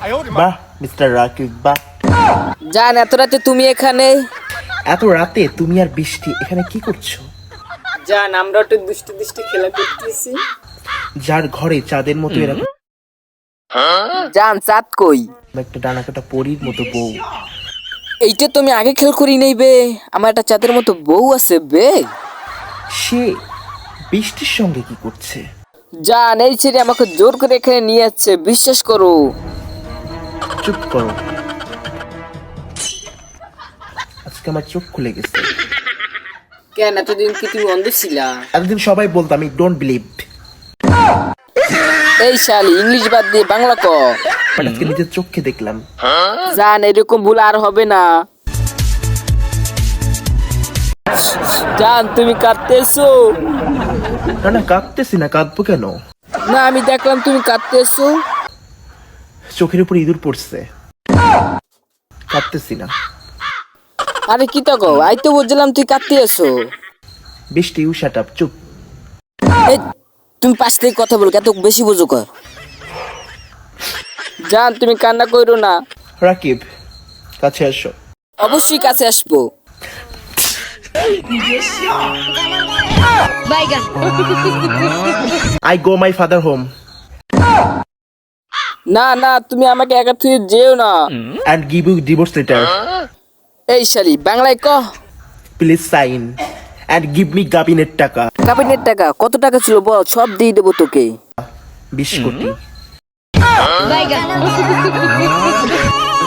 বাহ মিস্টার রাকিব বাহ জান এত রাতে তুমি এখানে? এত রাতে তুমি আর বৃষ্টি এখানে কি করছ? জান আমরা একটু দুষ্টি দুষ্টি খেলা করতেছি। যার ঘরে চাঁদের মতো এরকম জান চাঁদ কই? একটা ডানাকাটা পরীর মতো বউ। এইটা তুমি আগে খেল করি নেই বে। আমার একটা চাঁদের মতো বউ আছে বে। সে বৃষ্টির সঙ্গে কি করছে? জান এই ছেড়ে আমাকে জোর করে এখানে নিয়ে যাচ্ছে বিশ্বাস করো। চুপ করো। আজকে আমার চোখ খুলে গেছে। কেন? এতদিন কি তুমি অন্ধ ছিলা? এতদিন সবাই বলতো আমি ডোন্ট বিলিভ এই শালি ইংলিশ বাদ দিয়ে বাংলা ক। বাট আজকে নিজের চোখে দেখলাম। জান এরকম ভুল আর হবে না। জান তুমি কাঁদতেছো? না না কাঁদতেছি না কাঁদবো কেন? না আমি দেখলাম তুমি কাঁদতেছো। চোখের উপর ইঁদুর পড়ছে। কাঁদতেছি না। আরে কি তো গো? আই তো বুঝলাম তুই কাঁদতে এসো বৃষ্টি ইউ শাট আপ চুপ। এই, তুমি পাশ থেকে কথা বল এত বেশি বুঝো কর জান তুমি কান্না করো না। রাকিব কাছে আসো। অবশ্যই কাছে আসব। বাইগান I go my father home না না তুমি আমাকে একা তুই যেও না। And give you divorce letter এই শালি বাংলায় ক? Please sign and give me গাবিনের টাকা। গাবিনের টাকা কত টাকা ছিল বল? সব দিয়ে দেবো তোকে। বিশ কোটি। বাইগান